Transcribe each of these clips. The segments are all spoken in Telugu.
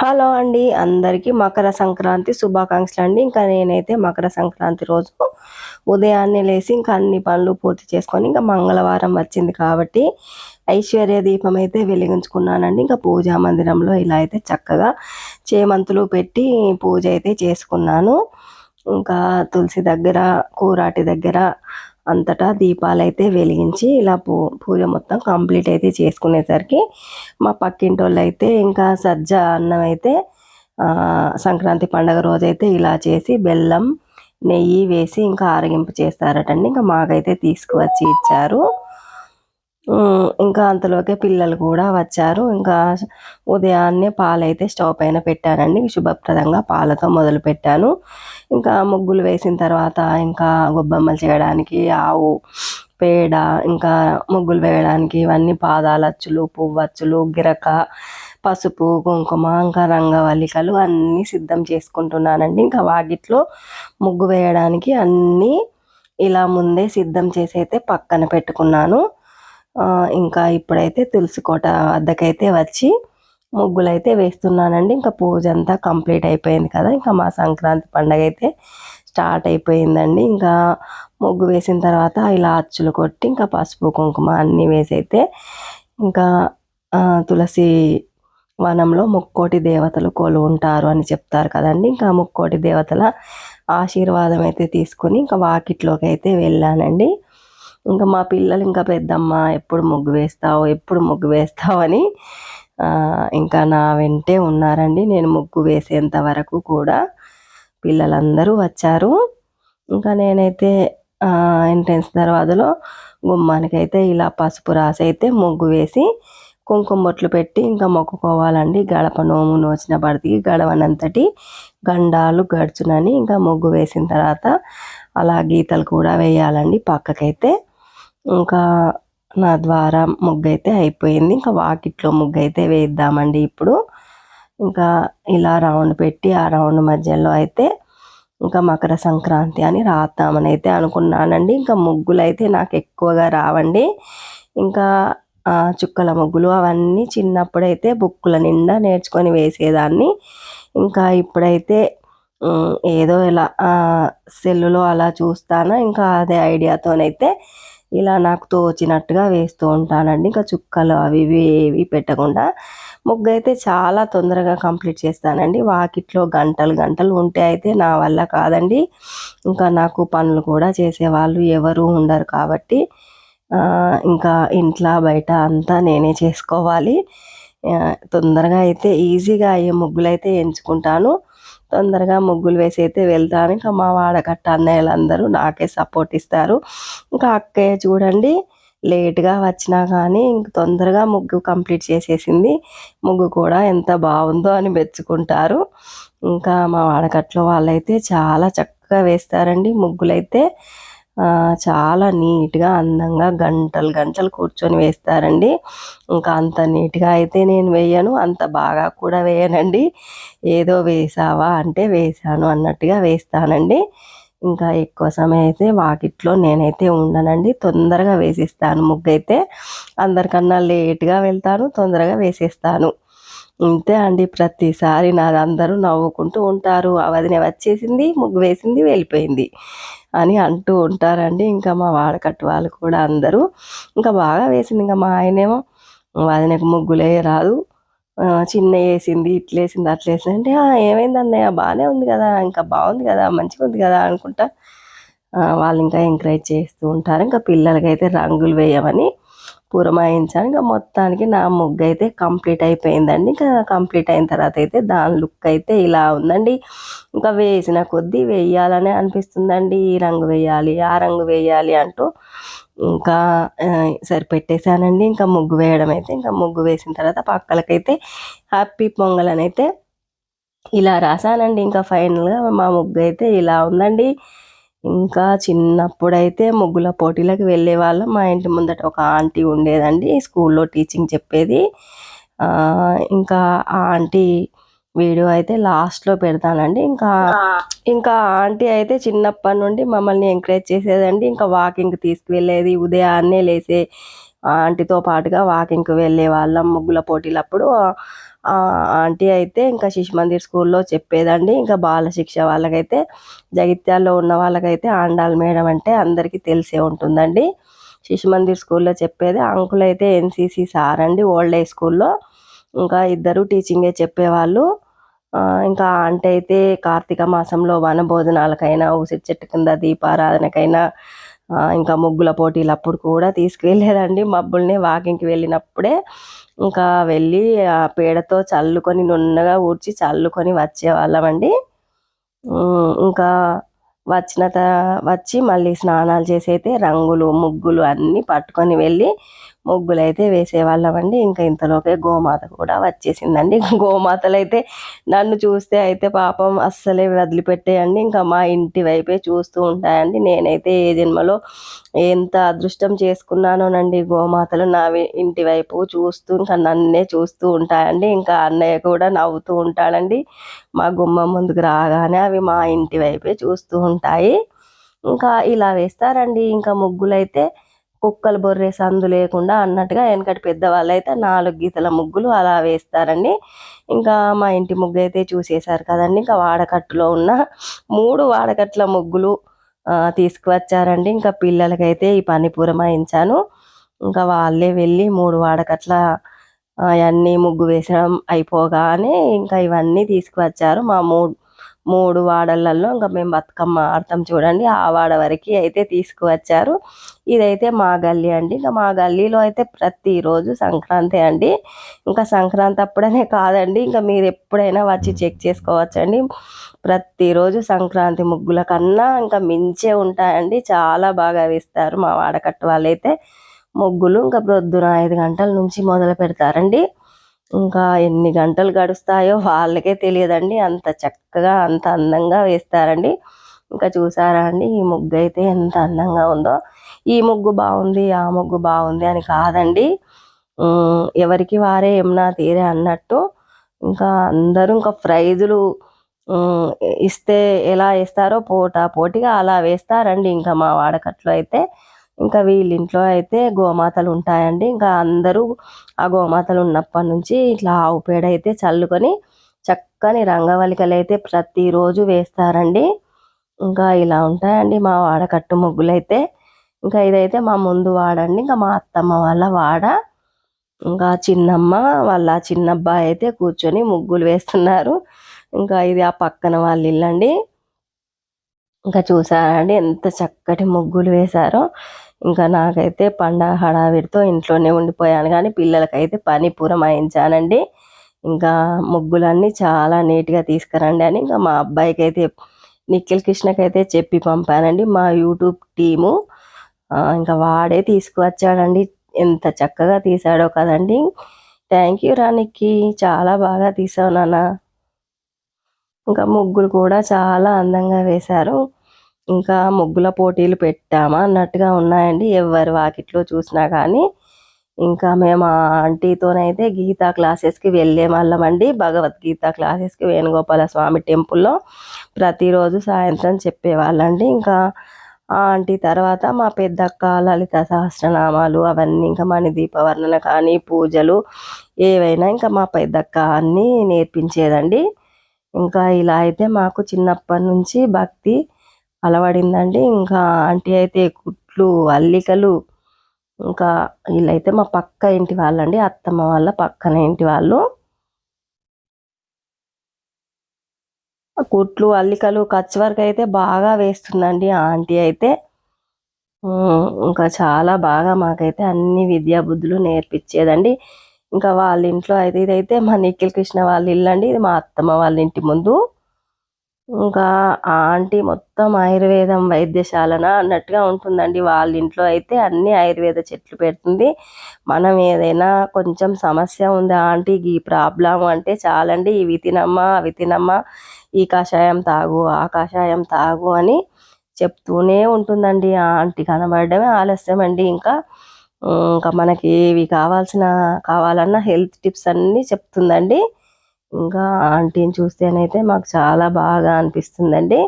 హలో అండి అందరికీ మకర సంక్రాంతి శుభాకాంక్షలు అండి. ఇంకా నేనైతే మకర సంక్రాంతి రోజు ఉదయాన్నే లేచి ఇంకా అన్ని పనులు పూర్తి చేసుకొని ఇంకా మంగళవారం వచ్చింది కాబట్టి ఐశ్వర్య దీపం అయితే వెలిగించుకున్నానండి. ఇంకా పూజా మందిరంలో ఇలా అయితే చక్కగా చేమంతులు పెట్టి పూజ అయితే చేసుకున్నాను. ఇంకా తులసి దగ్గర కూరాటి దగ్గర అంతటా దీపాలు అయితే వెలిగించి ఇలా పూ పూజ మొత్తం కంప్లీట్ అయితే చేసుకునేసరికి మా పక్కింటి వాళ్ళు అయితే ఇంకా సజ్జ అన్నం అయితే సంక్రాంతి పండగ రోజైతే ఇలా చేసి బెల్లం నెయ్యి వేసి ఇంకా ఆరగింపు చేస్తారటండి. ఇంకా మాకైతే తీసుకువచ్చి ఇచ్చారు. ఇంకా అంతలోకే పిల్లలు కూడా వచ్చారు. ఇంకా ఉదయాన్నే పాలైతే స్టవ్ పైన పెట్టానండి శుభప్రదంగా పాలతో మొదలు పెట్టాను. ఇంకా ముగ్గులు వేసిన తర్వాత ఇంకా గొబ్బమ్మలు చేయడానికి ఆవు పేడ ఇంకా ముగ్గులు వేయడానికి ఇవన్నీ పాదాలచ్చులు పువ్వచ్చులు గిరక పసుపు కుంకుమ ఇంకా రంగవల్లికలు అన్నీ సిద్ధం చేసుకుంటున్నానండి. ఇంకా వాకిట్లో ముగ్గు వేయడానికి అన్నీ ఇలా ముందే సిద్ధం చేసి అయితే పక్కన పెట్టుకున్నాను. ఇంకా ఇప్పుడైతే తులసి కోట వద్దకైతే వచ్చి ముగ్గులు అయితే వేస్తున్నానండి. ఇంకా పూజ అంతా కంప్లీట్ అయిపోయింది కదా. ఇంకా మా సంక్రాంతి పండగ అయితే స్టార్ట్ అయిపోయిందండి. ఇంకా ముగ్గు వేసిన తర్వాత ఇలా అచ్చులు కొట్టి ఇంకా పసుపు కుంకుమ అన్నీ వేసి అయితే ఇంకా తులసి వనంలో ముక్కోటి దేవతలు కొలు ఉంటారు అని చెప్తారు కదండి. ఇంకా ముక్కోటి దేవతల ఆశీర్వాదం అయితే తీసుకుని ఇంకా వాకిట్లోకి అయితే వెళ్ళానండి. ఇంకా మా పిల్లలు ఇంకా పెద్దమ్మ ఎప్పుడు ముగ్గు వేస్తావు ఎప్పుడు ముగ్గు వేస్తావు అని ఇంకా నా వెంటే ఉన్నారండి. నేను ముగ్గు వేసేంత వరకు కూడా పిల్లలందరూ వచ్చారు. ఇంకా నేనైతే ఎంట్రెన్స్ దర్వాజలో గుమ్మానికైతే ఇలా పసుపు రాసి అయితే ముగ్గు వేసి కుంకుమ బొట్లు పెట్టి ఇంకా మొక్కుకోవాలండి. గడప నోము నోచిన పడితే గడవనంతటి గండాలు గడుచునని ఇంకా ముగ్గు వేసిన తర్వాత అలా గీతలు కూడా వేయాలండి పక్కకైతే. ఇంకా నా ద్వారా ముగ్గు అయితే అయిపోయింది. ఇంకా వాకిట్లో ముగ్గు అయితే వేద్దామండి ఇప్పుడు. ఇంకా ఇలా రౌండ్ పెట్టి ఆ రౌండ్ మధ్యలో అయితే ఇంకా మకర సంక్రాంతి అని రాద్దామని అయితే అనుకున్నానండి. ఇంకా ముగ్గులు అయితే నాకు ఎక్కువగా రావండి. ఇంకా చుక్కల ముగ్గులు అవన్నీ చిన్నప్పుడైతే బుక్కుల నిండా నేర్చుకొని వేసేదాన్ని. ఇంకా ఇప్పుడైతే ఏదో ఇలా సెల్లులో అలా చూస్తాను. ఇంకా అదే ఐడియాతోనైతే ఇలా నాకు తోచినట్టుగా వేస్తూ ఉంటానండి. ఇంకా చుక్కలు అవి ఇవి ఏవి పెట్టకుండా ముగ్గు అయితే చాలా తొందరగా కంప్లీట్ చేస్తానండి. వాకిట్లో గంటలు గంటలు ఉంటే అయితే నా వల్ల కాదండి. ఇంకా నాకు పనులు కూడా చేసేవాళ్ళు ఎవరు ఉండరు కాబట్టి ఇంకా ఇంట్లో బయట అంతా నేనే చేసుకోవాలి. తొందరగా అయితే ఈజీగా అయ్యే ముగ్గులు అయితే ఎంచుకుంటాను. తొందరగా ముగ్గులు వేసి అయితే వెళ్తాను. ఇంకా మా వాడకట్ట అన్నయ్యలందరూ నాకే సపోర్ట్ ఇస్తారు. ఇంకా అక్కయ్య చూడండి లేట్గా వచ్చినా కానీ ఇంక తొందరగా ముగ్గు కంప్లీట్ చేసేసింది. ముగ్గు కూడా ఎంత బాగుందో అని మెచ్చుకుంటారు. ఇంకా మా వాడకట్లో వాళ్ళైతే చాలా చక్కగా వేస్తారండి ముగ్గులైతే. చాలా నీట్గా అందంగా గంటలు గంటలు కూర్చొని వేస్తారండి. ఇంకా అంత నీట్గా అయితే నేను వేయను. అంత బాగా కూడా వేయనండి. ఏదో వేసావా అంటే వేసాను అన్నట్టుగా వేస్తానండి. ఇంకా ఎక్కువ సమయం అయితే వాకిట్లో నేనైతే ఉండనండి. తొందరగా వేసేస్తాను ముగ్గు అయితే అందరికన్నా లేట్గా వెళ్తాను తొందరగా వేసేస్తాను. ఇంతే అండి. ప్రతిసారి నాది అందరూ నవ్వుకుంటూ ఉంటారు. ఆ వదిన వచ్చేసింది ముగ్గు వేసింది వెళ్ళిపోయింది. అని అంటూ ఉంటారండి. ఇంకా మా వాడకట్టు వాళ్ళు కూడా అందరూ. ఇంకా బాగా వేసింది. ఇంకా మా ఆయనేమో వదినకు ముగ్గులే రాదు. చిన్న వేసింది ఇట్లా వేసింది అట్లా వేసింది. అంటే ఏమైంది అన్నయ్య? బాగానే ఉంది కదా. ఇంకా బాగుంది కదా. మంచిగా ఉంది కదా అనుకుంటా వాళ్ళు ఇంకా ఎంకరేజ్ చేస్తూ ఉంటారు. ఇంకా పిల్లలకైతే రంగులు వేయమని పురమాయించాను. ఇంకా మొత్తానికి నా ముగ్గు అయితే కంప్లీట్ అయిపోయిందండి. ఇంకా కంప్లీట్ అయిన తర్వాత అయితే దాని లుక్ అయితే ఇలా ఉందండి. ఇంకా వేసిన కొద్దీ వేయాలనే అనిపిస్తుందండి. ఈ రంగు వేయాలి ఆ రంగు వేయాలి అంటూ ఇంకా సరిపెట్టేశానండి. ఇంకా ముగ్గు వేయడం అయితే ఇంకా ముగ్గు వేసిన తర్వాత పక్కలకైతే హ్యాపీ పొంగల్ అని అయితే ఇలా రాసానండి ఇంకా ఫైనల్గా మా ముగ్గు అయితే ఇలా ఉందండి. ఇంకా చిన్నప్పుడైతే ముగ్గుల పోటీలకు వెళ్ళే వాళ్ళం మా ఇంటి ముందట ఒక ఆంటీ ఉండేదండి స్కూల్లో టీచింగ్ చెప్పేది. ఇంకా ఆ ఆంటీ వీడియో అయితే లాస్ట్లో పెడతానండి. ఇంకా ఇంకా ఆంటీ అయితే చిన్నప్పటి నుండి మమ్మల్ని ఎంకరేజ్ చేసేదండి. ఇంకా వాకింగ్ తీసుకువెళ్ళేది ఉదయాన్నే లేసే ఆంటీతో పాటుగా వాకింగ్కి వెళ్ళే వాళ్ళం ముగ్గుల పోటీలప్పుడు. ఆంటీ అయితే ఇంకా శిశు మందిర్ స్కూల్లో చెప్పేదండి. ఇంకా బాలశిక్ష వాళ్ళకైతే జగిత్యాల్లో ఉన్న వాళ్ళకైతే ఆండాల్ మేడం అంటే అందరికీ తెలిసే ఉంటుందండి. శిశు మందిర్ స్కూల్లో చెప్పేది అంకుల్ అయితే ఎన్సీసీ సార్ అండి ఓల్డ్ ఏజ్ స్కూల్లో. ఇంకా ఇద్దరు టీచింగే చెప్పేవాళ్ళు. ఇంకా ఆంటీ అయితే కార్తీక మాసంలో వన భోజనాలకైనా ఉసిరి చెట్టు కింద దీపారాధనకైనా ఇంకా ముగ్గుల పోటీలు అప్పుడు కూడా తీసుకువెళ్ళేదండి మబ్బుల్ని వాకింగ్కి వెళ్ళినప్పుడే ఇంకా వెళ్ళి ఆ పేడతో చల్లుకొని నున్నగా ఊడ్చి చల్లుకొని వచ్చేవాళ్ళమండి. ఇంకా వచ్చిన త వచ్చి మళ్ళీ స్నానాలు చేసి అయితే రంగులు ముగ్గులు అన్నీ పట్టుకొని వెళ్ళి ముగ్గులు అయితే వేసేవాళ్ళమండి. ఇంకా ఇంతలోకే గోమాత కూడా వచ్చేసిందండి. గోమాతలు అయితే నన్ను చూస్తే అయితే పాపం అస్సలే వదిలిపెట్టేయండి. ఇంకా మా ఇంటి వైపే చూస్తూ ఉంటాయండి. నేనైతే ఏ జన్మలో ఎంత అదృష్టం చేసుకున్నానోనండి. గోమాతలు నా ఇంటి వైపు చూస్తూ ఇంకా నన్నే చూస్తూ ఉంటాయండి. ఇంకా అన్నయ్య కూడా నవ్వుతూ ఉంటాడండి. మా గుమ్మం ముందుకు రాగానే అవి మా ఇంటి వైపే చూస్తూ ఉంటాయి. ఇంకా ఇలా వేస్తారండి. ఇంకా ముగ్గులైతే కుక్కలు బొర్రే సందు లేకుండా అన్నట్టుగా వెనకటి పెద్దవాళ్ళు అయితే నాలుగు గీతల ముగ్గులు అలా వేస్తారండి. ఇంకా మా ఇంటి ముగ్గు అయితే చూసేశారు కదండి. ఇంకా వాడకట్టులో ఉన్న మూడు వాడకట్ల ముగ్గులు తీసుకువచ్చారండి. ఇంకా పిల్లలకైతే ఈ పని పురమాయించాను ఇంకా వాళ్ళే వెళ్ళి మూడు వాడకట్ల అవన్నీ ముగ్గు వేసడం అయిపోగానే ఇంకా ఇవన్నీ తీసుకువచ్చారు. మా మూడు మూడు వాడలలో ఇంకా మేము బతుకమ్మ ఆడతాం చూడండి. ఆ వాడ వరకు అయితే తీసుకువచ్చారు. ఇదైతే మా గల్లీ అండి. ఇంకా మా గల్లీలో అయితే ప్రతిరోజు సంక్రాంతి అండి. ఇంకా సంక్రాంతి అప్పుడనే కాదండి. ఇంకా మీరు ఎప్పుడైనా వచ్చి చెక్ చేసుకోవచ్చండి. ప్రతిరోజు సంక్రాంతి ముగ్గుల కన్నా ఇంకా మించే ఉంటాయండి. చాలా బాగా వేస్తారు మా వాడకట్టు వాళ్ళైతే. ముగ్గులు ఇంకా ప్రొద్దున ఐదు గంటల నుంచి మొదలు పెడతారండి. ఇంకా ఎన్ని గంటలు గడుస్తాయో వాళ్ళకే తెలియదండి. అంత చక్కగా అంత అందంగా వేస్తారండి. ఇంకా చూసారా అండి ఈ ముగ్గు అయితే ఎంత అందంగా ఉందో. ఈ ముగ్గు బాగుంది ఆ ముగ్గు బాగుంది అని కాదండి. ఎవరికి వారే ఏమన్నా తీరే అన్నట్టు. ఇంకా అందరూ ఇంకా ప్రైజులు ఇస్తే ఎలా వేస్తారో పోటా పోటీగా అలా వేస్తారండి. ఇంకా మా వాడకట్లో అయితే ఇంకా వీళ్ళింట్లో అయితే గోమాతలు ఉంటాయండి. ఇంకా అందరూ ఆ గోమాతలు ఉన్నప్పటి నుంచి ఇట్లా ఆవు పేడ అయితే చల్లుకొని చక్కని రంగవల్లికలు అయితే ప్రతిరోజు వేస్తారండి. ఇంకా ఇలా ఉంటాయండి మా వాడ కట్టు ముగ్గులు అయితే ఇంకా ఇదైతే మా ముందు వాడండి. ఇంకా మా అత్తమ్మ వాళ్ళ వాడ. ఇంకా చిన్నమ్మ వాళ్ళ చిన్నబ్బాయి అయితే కూర్చొని ముగ్గులు వేస్తున్నారు. ఇంకా ఇది ఆ పక్కన వాళ్ళ ఇల్లండి. ఇంకా చూసారండి ఎంత చక్కటి ముగ్గులు వేశారో. ఇంకా నాకైతే పండగ హడావిడితో ఇంట్లోనే ఉండిపోయాను. కానీ పిల్లలకైతే పని పురమాయించానండి. ఇంకా ముగ్గులన్నీ చాలా నీట్గా తీసుకురండి అని ఇంకా మా అబ్బాయికి అయితే నిఖిల్ కృష్ణకి అయితే చెప్పి పంపానండి. మా యూట్యూబ్ టీము ఇంకా వాడే తీసుకువచ్చాడండి. ఎంత చక్కగా తీసాడో కదండి. థ్యాంక్ యూ రానికి చాలా బాగా తీసావు నాన్న. ఇంకా ముగ్గులు కూడా చాలా అందంగా వేశారు. ఇంకా ముగ్గుల పోటీలు పెట్టామా అన్నట్టుగా ఉన్నాయండి. ఎవరి వాకిట్లో చూసినా కానీ ఇంకా మేము ఆ ఆంటీతోనైతే గీతా క్లాసెస్కి వెళ్ళే వాళ్ళమండి భగవద్గీత క్లాసెస్కి వేణుగోపాల స్వామి టెంపుల్లో ప్రతిరోజు సాయంత్రం చెప్పేవాళ్ళండి ఇంకా ఆ ఆంటీ తర్వాత మా పెద్దక్క లలిత సహస్రనామాలు అవన్నీ ఇంకా మణి దీపవర్ణన కానీ పూజలు ఏవైనా ఇంకా మా పెద్దక్క అన్నీ నేర్పించేదండి. ఇంకా ఇలా అయితే మాకు చిన్నప్పటి నుంచి భక్తి అలవడిందండి. ఇంకా ఆంటీ అయితే కుట్లు అల్లికలు ఇంకా వీళ్ళైతే మా పక్క ఇంటి వాళ్ళండి. అత్తమ్మ వాళ్ళ పక్కన ఇంటి వాళ్ళు. కుట్లు అల్లికలు ఖర్చు వరకు అయితే బాగా వేస్తుందండి ఆంటీ అయితే. ఇంకా చాలా బాగా మాకైతే అన్ని విద్యా బుద్ధులు నేర్పించేదండి. ఇంకా వాళ్ళ ఇంట్లో అయితే ఇదైతే మా నిఖిల్ కృష్ణ వాళ్ళ ఇల్లు అండి ఇది మా అత్తమ్మ వాళ్ళ ఇంటి ముందు. ఇంకా ఆ ఆంటీ మొత్తం ఆయుర్వేదం వైద్యశాలన అన్నట్టుగా ఉంటుందండి. వాళ్ళ ఇంట్లో అయితే అన్ని ఆయుర్వేద చెట్లు పెడుతుంది. మనం ఏదైనా కొంచెం సమస్య ఉంది ఆంటీకి ఈ ప్రాబ్లం అంటే చాలండి. ఇవి తినమ్మా అవి తినమ్మా ఈ కషాయం తాగు ఆ కషాయం తాగు అని చెప్తూనే ఉంటుందండి. ఆ ఆంటీ కనబడడమే ఆలస్యం అండి. ఇంకా ఇంకా మనకి ఇవి కావాల్సిన కావాలన్నా హెల్త్ టిప్స్ అన్నీ చెప్తుందండి. ఇంకా ఆంటీని చూస్తేనైతే మాకు చాలా బాగా అనిపిస్తుందండి.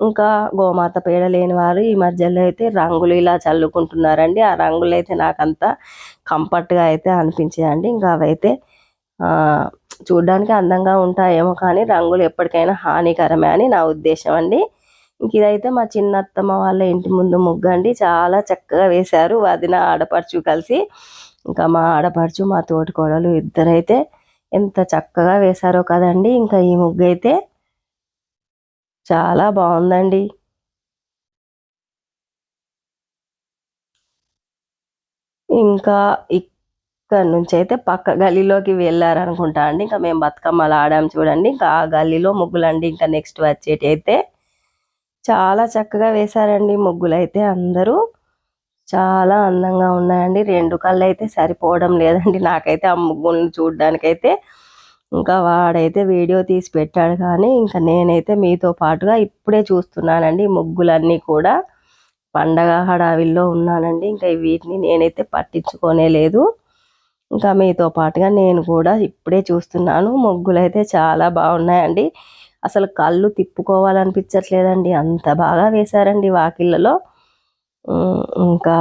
ఇంకా గోమాత పేడ లేని వారు ఈ మధ్యలో అయితే రంగులు ఇలా చల్లుకుంటున్నారండి. ఆ రంగులు అయితే నాకు అంత కంఫర్ట్గా అయితే అనిపించాయండి. ఇంకా అవైతే చూడ్డానికి అందంగా ఉంటాయేమో కానీ రంగులు ఎప్పటికైనా హానికరమే అని నా ఉద్దేశం అండి. ఇంక ఇదైతే మా చిన్నత్తమ్మ వాళ్ళ ఇంటి ముందు ముగ్గండి. చాలా చక్కగా వేశారు. వదిన ఆడపడుచు కలిసి. ఇంకా మా ఆడపడుచు మా తోటి కోడలు ఇద్దరైతే ఎంత చక్కగా వేశారో కదండి. ఇంకా ఈ ముగ్గు అయితే చాలా బాగుందండి. ఇంకా ఇక్కడ నుంచి అయితే పక్క గల్లీలోకి వెళ్ళారనుకుంటా అండి. ఇంకా మేము బతుకమ్మలు ఆడాం చూడండి. ఇంకా ఆ గల్లీలో ముగ్గులండి. ఇంకా నెక్స్ట్ వచ్చేటి అయితే చాలా చక్కగా వేశారండి ముగ్గులు అయితే అందరూ. చాలా అందంగా ఉన్నాయండి. రెండు కళ్ళు అయితే సరిపోవడం లేదండి. నాకైతే ఆ ముగ్గులను చూడడానికైతే ఇంకా వాడైతే వీడియో తీసి పెట్టాడు కానీ ఇంకా నేనైతే మీతో పాటుగా ఇప్పుడే చూస్తున్నానండి. ముగ్గులన్నీ కూడా పండగ హడావిల్లో ఉన్నానండి. ఇంకా వీటిని నేనైతే పట్టించుకోనే లేదు. ఇంకా మీతో పాటుగా నేను కూడా ఇప్పుడే చూస్తున్నాను. ముగ్గులు అయితే చాలా బాగున్నాయండి. అసలు కళ్ళు తిప్పుకోవాలనిపించట్లేదండి. అంత బాగా వేశారండి వాకిళ్ళలో. ఇంకా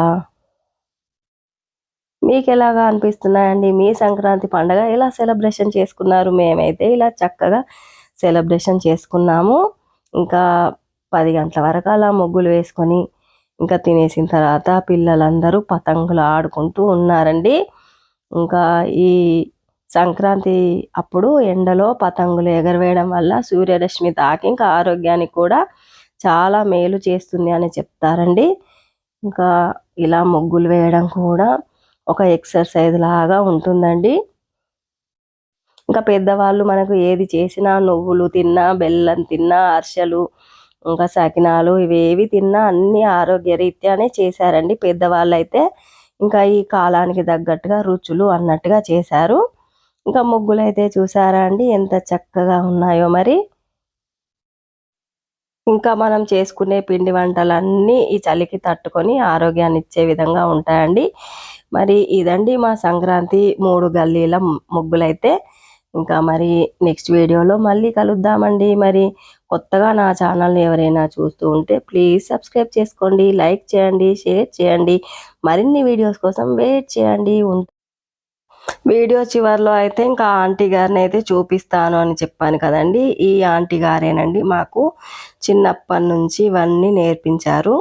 మీకు ఎలాగా అనిపిస్తున్నాయండి? మీ సంక్రాంతి పండగ ఎలా సెలబ్రేషన్ చేసుకున్నారు? మేమైతే ఇలా చక్కగా సెలబ్రేషన్ చేసుకున్నాము. ఇంకా పది గంటల వరకు అలా ముగ్గులు వేసుకొని ఇంకా తినేసిన తర్వాత పిల్లలందరూ పతంగులు ఆడుకుంటూ ఉన్నారండి. ఇంకా ఈ సంక్రాంతి అప్పుడు ఎండలో పతంగులు ఎగరవేయడం వల్ల సూర్యరశ్మి తాకి ఇంకా ఆరోగ్యానికి కూడా చాలా మేలు చేస్తుంది అని చెప్తారండి. ఇంకా ఇలా ముగ్గులు వేయడం కూడా ఒక ఎక్సర్సైజ్ లాగా ఉంటుందండి. ఇంకా పెద్దవాళ్ళు మనకు ఏది చేసినా నువ్వులు తిన్నా బెల్లం తిన్నా అర్షలు ఇంకా సకినాలు ఇవేవి తిన్నా అన్ని ఆరోగ్యరీత్యానే చేశారండి పెద్దవాళ్ళు అయితే ఇంకా ఈ కాలానికి తగ్గట్టుగా రుచులు అన్నట్టుగా చేశారు. ఇంకా ముగ్గులు అయితే చూసారా అండి ఎంత చక్కగా ఉన్నాయో మరి. ఇంకా మనం చేసుకునే పిండి వంటలన్నీ ఈ చలికి తట్టుకొని ఆరోగ్యాన్ని ఇచ్చే విధంగా ఉంటాయండి. మరి ఇదండి మా సంక్రాంతి మూడు గల్లీల ముగ్గులైతే. ఇంకా మరి నెక్స్ట్ వీడియోలో మళ్ళీ కలుద్దామండి. మరి కొత్తగా నా ఛానల్ని ఎవరైనా చూస్తూ ఉంటే ప్లీజ్ సబ్స్క్రైబ్ చేసుకోండి లైక్ చేయండి షేర్ చేయండి. మరిన్ని వీడియోస్ కోసం వెయిట్ చేయండి. వీడియో చివరిలో అయితే ఇంకా ఆంటీ గారిని అయితే చూపిస్తాను అని చెప్పాను కదండి. ఈ ఆంటీ గారేనండి మాకు చిన్నప్పటి నుంచి ఇవన్నీ నేర్పించారు.